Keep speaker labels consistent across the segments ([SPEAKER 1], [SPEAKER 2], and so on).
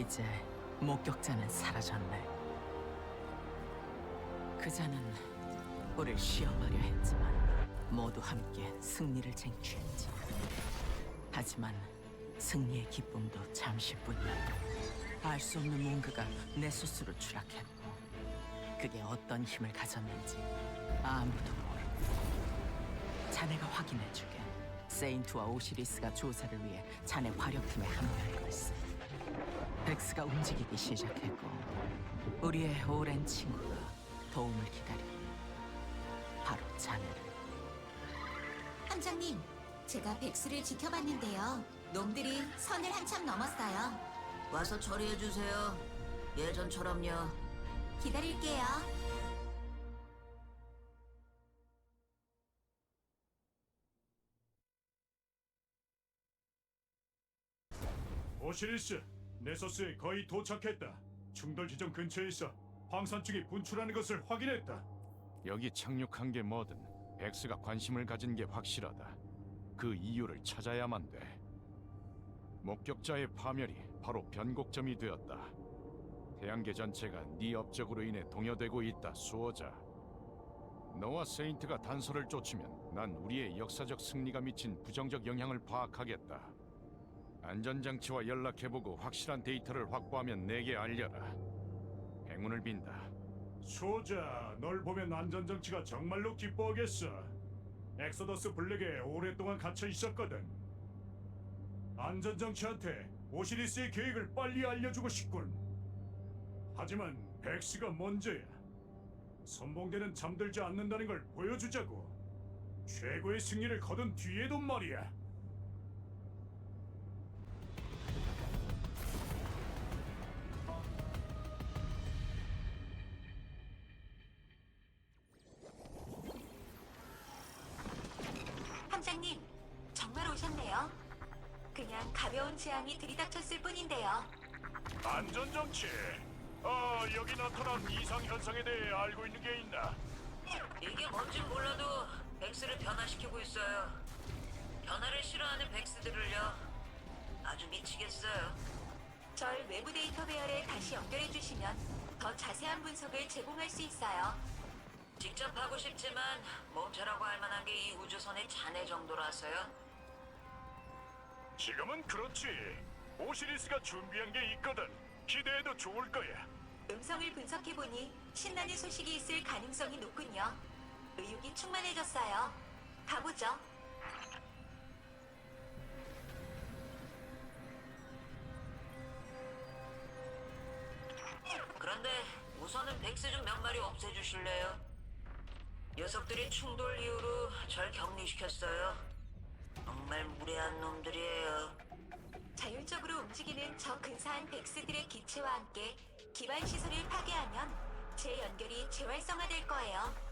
[SPEAKER 1] 이제 목격자는 사라졌네. 그자는 우릴 쉬어가려 했지만 모두 함께 승리를 쟁취했지. 하지만 승리의 기쁨도 잠시뿐이었다. 알 수 없는 뭔가가 내 스스로 추락했고 그게 어떤 힘을 가졌는지 아무도 모르고 자네가 확인해주게. 세인트와 오시리스가 조사를 위해 자네 화력팀에 합류할 것을. 백스가 움직이기 시작했고 우리의 오랜 친구가 도움을 기다리고 바로 자네를
[SPEAKER 2] 함장님, 제가 백수를 지켜봤는데요. 놈들이 선을 한참 넘었어요.
[SPEAKER 3] 와서 처리해 주세요. 예전처럼요.
[SPEAKER 2] 기다릴게요.
[SPEAKER 4] 오시리스, 네소스에 거의 도착했다. 충돌 지점 근처에 있어 황산증이 분출하는 것을 확인했다.
[SPEAKER 5] 여기 착륙한 게 뭐든 백스가 관심을 가진 게 확실하다. 그 이유를 찾아야만 돼. 목격자의 파멸이 바로 변곡점이 되었다. 태양계 전체가 네 업적으로 인해 동요되고 있다, 수호자. 너와 세인트가 단서를 쫓으면 난 우리의 역사적 승리가 미친 부정적 영향을 파악하겠다. 안전장치와 연락해보고 확실한 데이터를 확보하면 내게 알려라. 행운을 빈다.
[SPEAKER 4] 소자, 널 보면 안전장치가 정말로 기뻐하겠어. 엑소더스 블랙에 오랫동안 갇혀 있었거든. 안전장치한테 오시리스의 계획을 빨리 알려주고 싶군. 하지만 백스가 먼저야. 선봉대는 잠들지 않는다는 걸 보여주자고. 최고의 승리를 거둔 뒤에도 말이야.
[SPEAKER 2] 함장님, 정말 오셨네요. 그냥 가벼운 재앙이 들이닥쳤을 뿐인데요.
[SPEAKER 4] 안전장치. 아, 여기 나타난 이상 현상에 대해 알고 있는 게 있나?
[SPEAKER 3] 이게 뭔진 몰라도 백스를 변화시키고 있어요. 변화를 싫어하는 백스들을요. 아주 미치겠어요.
[SPEAKER 2] 절 외부 데이터 배열에 다시 연결해 주시면 더 자세한 분석을 제공할 수 있어요.
[SPEAKER 3] 직접 하고 싶지만 몸체라고 할 만한 게 이 우주선의 잔해 정도라서요.
[SPEAKER 4] 지금은 그렇지. 오시리스가 준비한 게 있거든. 기대해도 좋을 거야.
[SPEAKER 2] 음성을 분석해 보니 신나는 소식이 있을 가능성이 높군요. 의욕이 충만해졌어요. 가보죠.
[SPEAKER 3] 그런데 우선은 백스 좀 몇 마리 없애주실래요? 녀석들이 충돌 이후로 절 격리시켰어요. 정말 무례한 놈들이에요.
[SPEAKER 2] 자율적으로 움직이는 저 근사한 백스들의 기체와 함께 기반 시설을 파괴하면 제 연결이 재활성화될 거예요.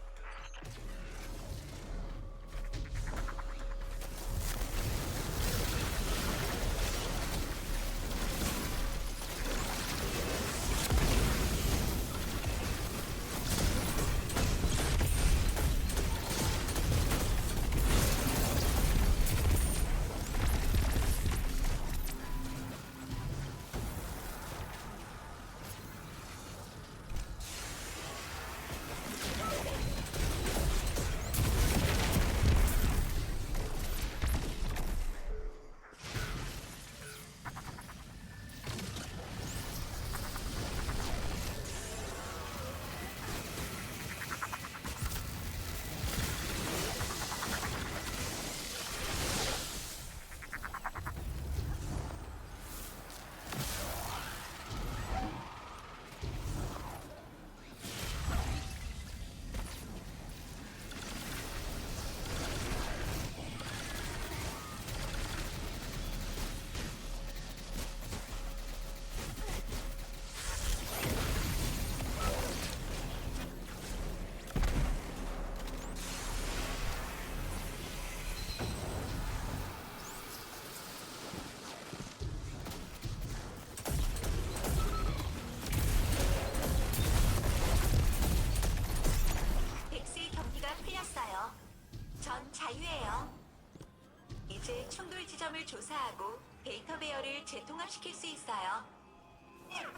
[SPEAKER 2] 지점을 조사하고 데이터 배열을 재통합시킬 수 있어요.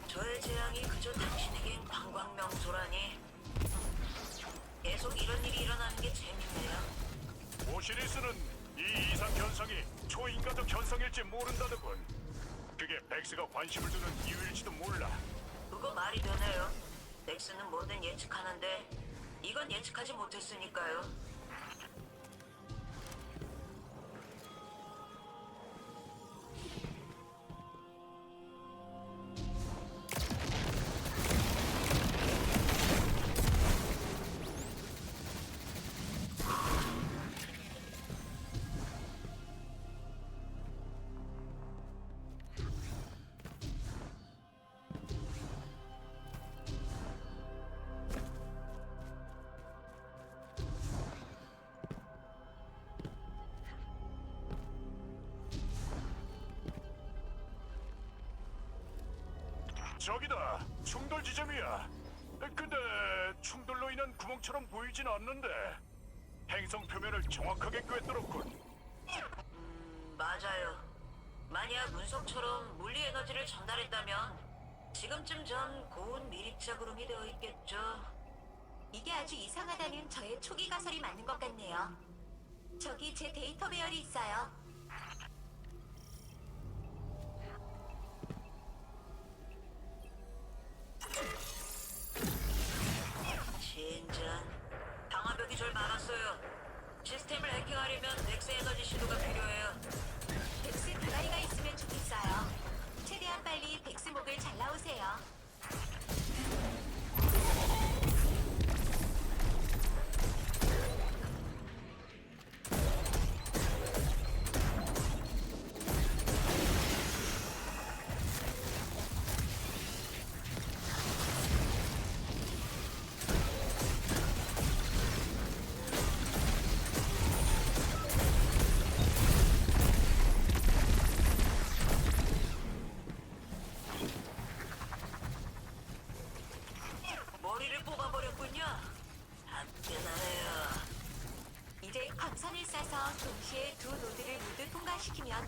[SPEAKER 3] 저의 재앙이 그저 당신에겐 관광 명소라니. 계속 이런 일이 일어나는 게 재밌네요.
[SPEAKER 4] 오시리스는 이 이상 현상이 초인가족 현상일지 모른다더군. 그게 백스가 관심을 두는 이유일지도 몰라.
[SPEAKER 3] 그거 말이 되네요. 넥스는 뭐든 예측하는데 이건 예측하지 못했으니까요.
[SPEAKER 4] 저기다 충돌 지점이야. 근데 충돌로 인한 구멍처럼 보이진 않는데 행성 표면을 정확하게 꿰뚫었군.
[SPEAKER 3] 음, 맞아요. 만약 운석처럼 물리 에너지를 전달했다면 지금쯤 전 고온 미립자 구름이 되어 있겠죠.
[SPEAKER 2] 이게 아주 이상하다는 저의 초기 가설이 맞는 것 같네요. 저기 제 데이터 배열이 있어요. 통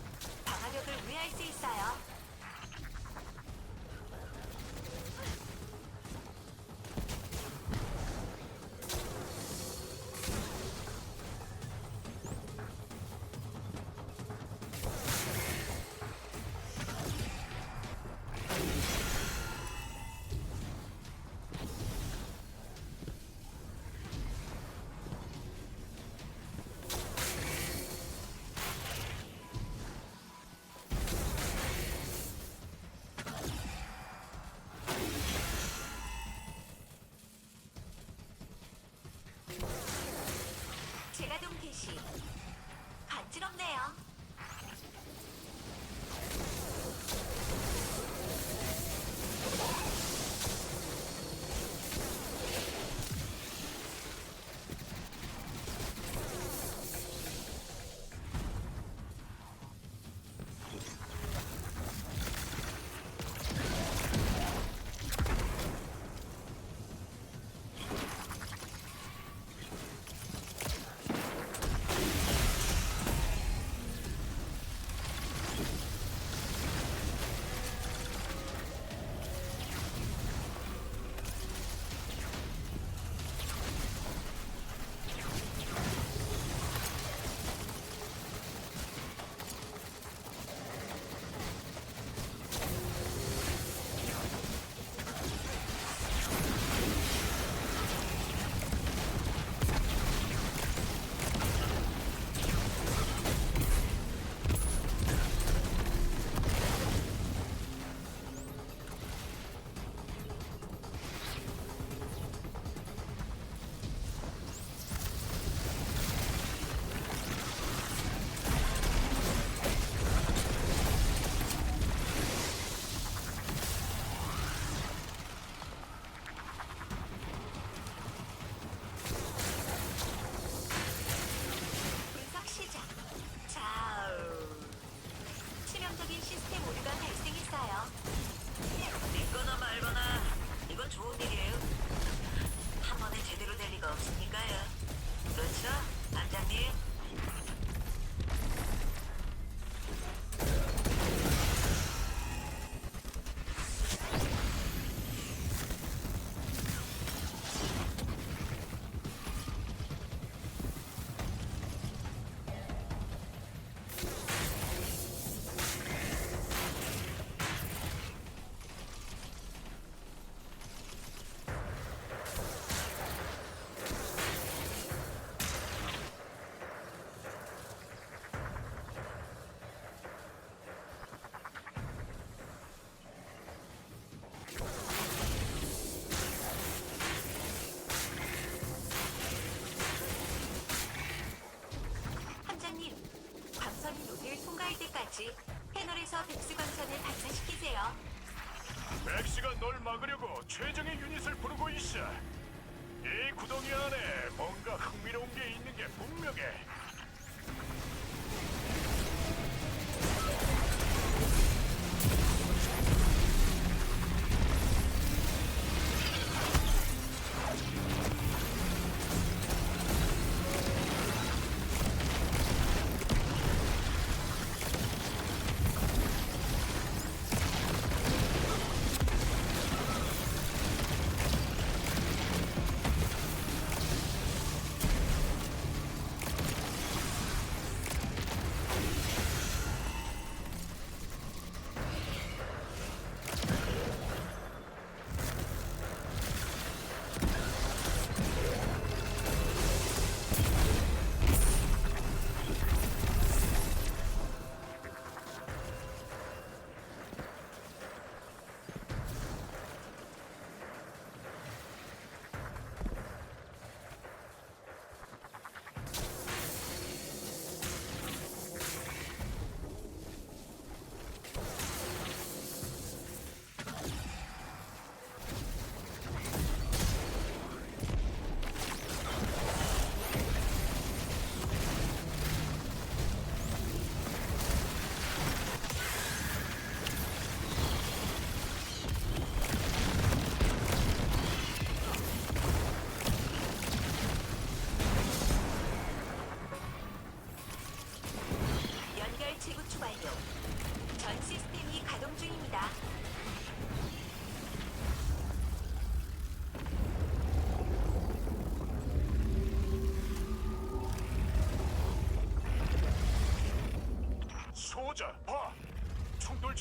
[SPEAKER 2] 개시. 간지럽네요. 때까지 패널에서 백스 광선을 발사시키세요.
[SPEAKER 4] 백스가 널 막으려고 최정의 유닛을 부르고 있어. 이 구덩이 안에 뭔가 흥미로운 게 있는 게 분명해.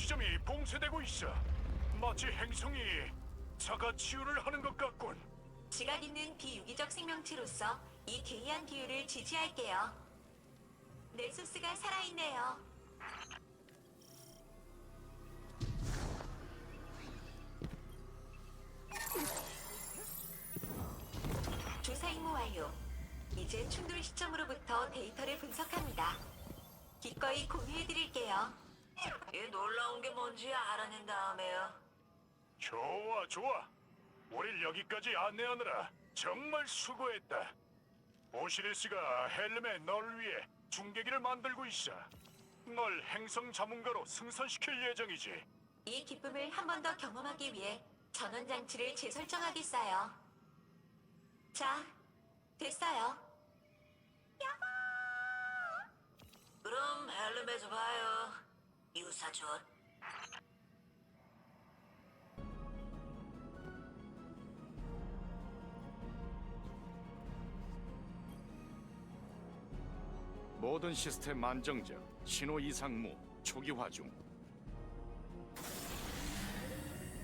[SPEAKER 4] 지점이 봉쇄되고 있어. 마치 행성이 자가 치유를 하는 것 같군.
[SPEAKER 2] 지각 있는 비유기적 생명체로서 이 기이한 기후를 지지할게요. 네소스가 살아있네요. 조사 임무 완료. 이제 충돌 시점으로부터 데이터를 분석합니다. 기꺼이 공유해드릴게요.
[SPEAKER 3] 이 놀라운 게 뭔지 알아낸 다음에요.
[SPEAKER 4] 좋아, 좋아. 우릴 여기까지 안내하느라 정말 수고했다. 오시리스가 헬름의 널 위해 중계기를 만들고 있어. 널 행성 자문가로 승선시킬 예정이지.
[SPEAKER 2] 이 기쁨을 한 번 더 경험하기 위해 전원 장치를 재설정하겠어요. 자, 됐어요.
[SPEAKER 3] 그럼 헬름에서 봐요. 유사촌.
[SPEAKER 5] 모든 시스템 안정적, 신호 이상무, 초기화 중.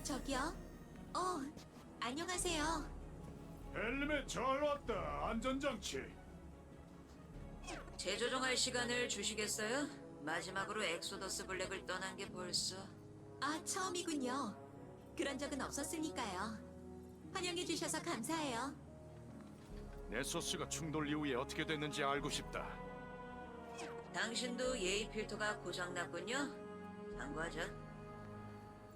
[SPEAKER 2] 저기요. 어, 안녕하세요.
[SPEAKER 4] 헬름에 잘 왔다. 안전장치.
[SPEAKER 3] 재조정할 시간을 주시겠어요? 마지막으로 엑소더스 블랙을 떠난 게 벌써
[SPEAKER 2] 아, 처음이군요. 그런 적은 없었으니까요. 환영해 주셔서 감사해요.
[SPEAKER 5] 네소스가 충돌 이후에 어떻게 됐는지 알고 싶다.
[SPEAKER 3] 당신도 예의 필터가 고장났군요. 참고하자.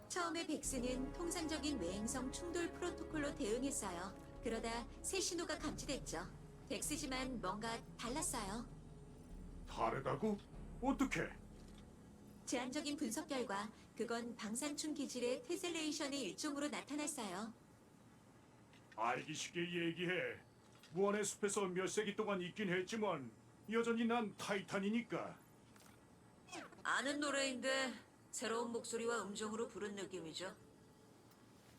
[SPEAKER 2] 처음에 백스는 통상적인 외행성 충돌 프로토콜로 대응했어요. 그러다 새 신호가 감지됐죠. 백스지만 뭔가 달랐어요.
[SPEAKER 4] 다르다고? 어떻게?
[SPEAKER 2] 제한적인 분석 결과 그건 방산충 기질의 테셀레이션의 일종으로 나타났어요.
[SPEAKER 4] 알기 쉽게 얘기해. 무한의 숲에서 몇 세기 동안 있긴 했지만 여전히 난 타이탄이니까.
[SPEAKER 3] 아는 노래인데 새로운 목소리와 음정으로 부른 느낌이죠.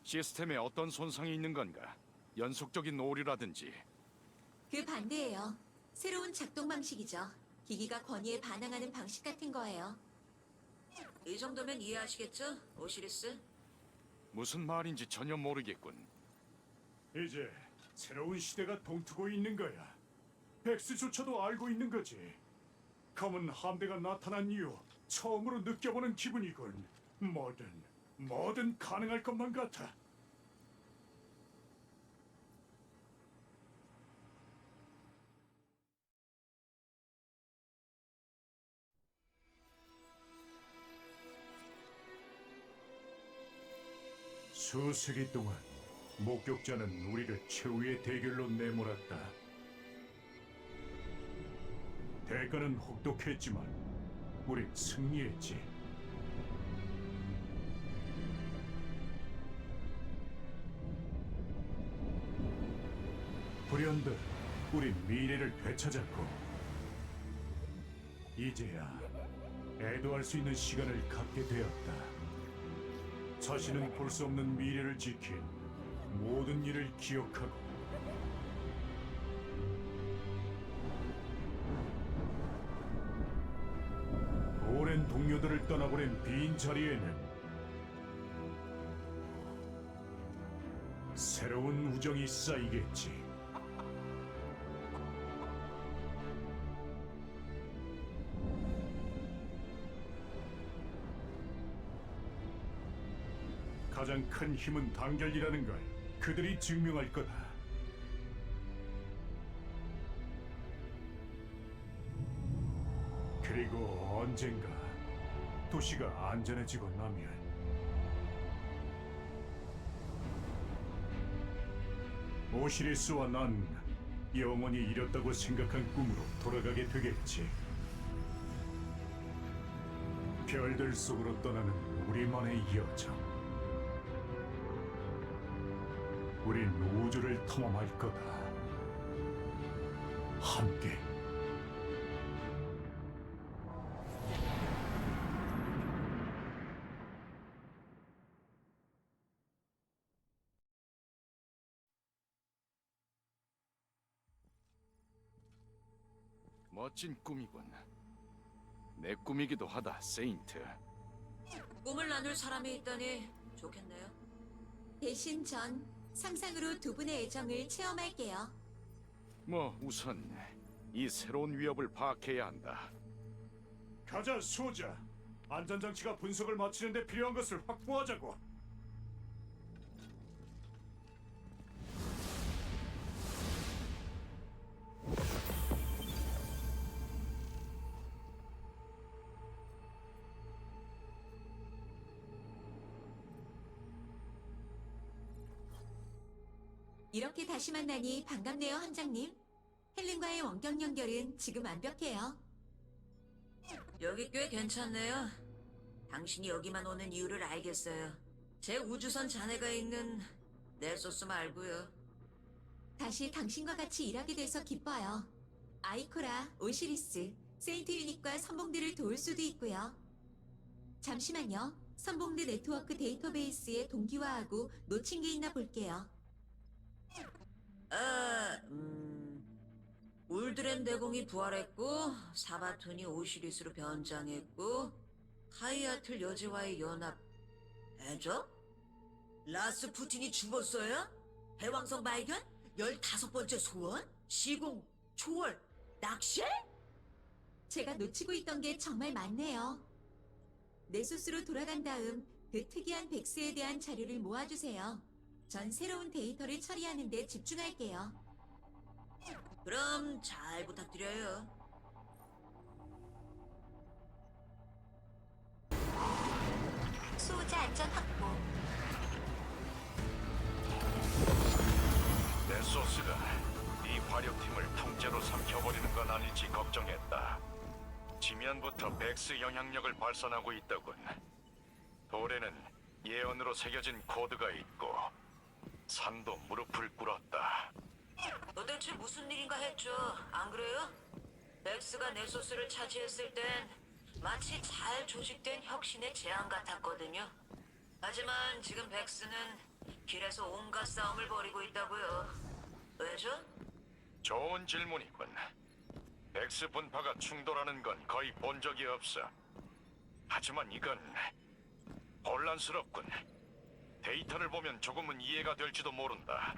[SPEAKER 5] 시스템에 어떤 손상이 있는 건가? 연속적인 오류라든지
[SPEAKER 2] 그 반대예요. 새로운 작동 방식이죠. 기기가 권위에 반항하는 방식 같은 거예요.
[SPEAKER 3] 이 정도면 이해하시겠죠, 오시리스?
[SPEAKER 5] 무슨 말인지 전혀 모르겠군.
[SPEAKER 4] 이제 새로운 시대가 동트고 있는 거야. 백스조차도 알고 있는 거지. 검은 함대가 나타난 이후 처음으로 느껴보는 기분이군. 뭐든 뭐든 가능할 것만 같아. 수세기 동안 목격자는 우리를 최후의 대결로 내몰았다. 대가는 혹독했지만 우린 승리했지. 불현듯 우린 미래를 되찾았고 이제야 애도할 수 있는 시간을 갖게 되었다. 자신은 볼 수 없는 미래를 지킨 모든 일을 기억하고 오랜 동료들을 떠나보낸 빈 자리에는 새로운 우정이 쌓이겠지. 가장 큰 힘은 단결이라는 걸 그들이 증명할 거다. 그리고 언젠가 도시가 안전해지고 나면 오시리스와 난 영원히 이뤘다고 생각한 꿈으로 돌아가게 되겠지. 별들 속으로 떠나는 우리만의 여정. 우린 우주를 탐험할 거다. 함께.
[SPEAKER 5] 멋진 꿈이군. 내 꿈이기도 하다, 세인트.
[SPEAKER 3] 꿈을 나눌 사람이 있다니 좋겠네요.
[SPEAKER 2] 대신 전 상상으로 두 분의 애정을 체험할게요.
[SPEAKER 5] 뭐 우선 이 새로운 위협을 파악해야 한다.
[SPEAKER 4] 가자, 수호자. 안전장치가 분석을 마치는데 필요한 것을 확보하자고.
[SPEAKER 2] 이렇게 다시 만나니 반갑네요, 함장님. 헬렌과의 원격 연결은 지금 완벽해요.
[SPEAKER 3] 여기 꽤 괜찮네요. 당신이 여기만 오는 이유를 알겠어요. 제 우주선 잔해가 있는 넬소스 말고요.
[SPEAKER 2] 다시 당신과 같이 일하게 돼서 기뻐요. 아이코라, 오시리스, 세인트 유닛과 선봉들을 도울 수도 있고요. 잠시만요. 선봉대 네트워크 데이터베이스에 동기화하고 놓친 게 있나 볼게요.
[SPEAKER 3] 아, 음, 울드렌 대공이 부활했고 사바톤이 오시리스로 변장했고 카이아틀 여제와의 연합 애죠? 라스푸틴이 죽었어요? 대왕성 발견? 열다섯 번째 소원? 시공, 초월, 낚시?
[SPEAKER 2] 제가 놓치고 있던 게 정말 많네요. 네소스로 돌아간 다음 그 특이한 백스에 대한 자료를 모아주세요. 전 새로운 데이터를 처리하는 데 집중할게요.
[SPEAKER 3] 그럼 잘 부탁드려요.
[SPEAKER 2] 수호자 안전 확보.
[SPEAKER 5] 내 소스가 이 화력팀을 통째로 삼켜버리는 건 아닐지 걱정했다. 지면부터 백스 영향력을 발산하고 있더군. 돌에는 예언으로 새겨진 코드가 있고 산도 무릎을 꿇었다.
[SPEAKER 3] 도대체 무슨 일인가 했죠. 안 그래요? 넥스가 넬소스를 차지했을 땐 마치 잘 조직된 혁신의 재앙 같았거든요. 하지만 지금 백스는 길에서 온갖 싸움을 벌이고 있다고요. 왜죠?
[SPEAKER 5] 좋은 질문이군. 백스 분파가 충돌하는 건 거의 본 적이 없어. 하지만 이건 혼란스럽군. 데이터를 보면 조금은 이해가 될지도 모른다.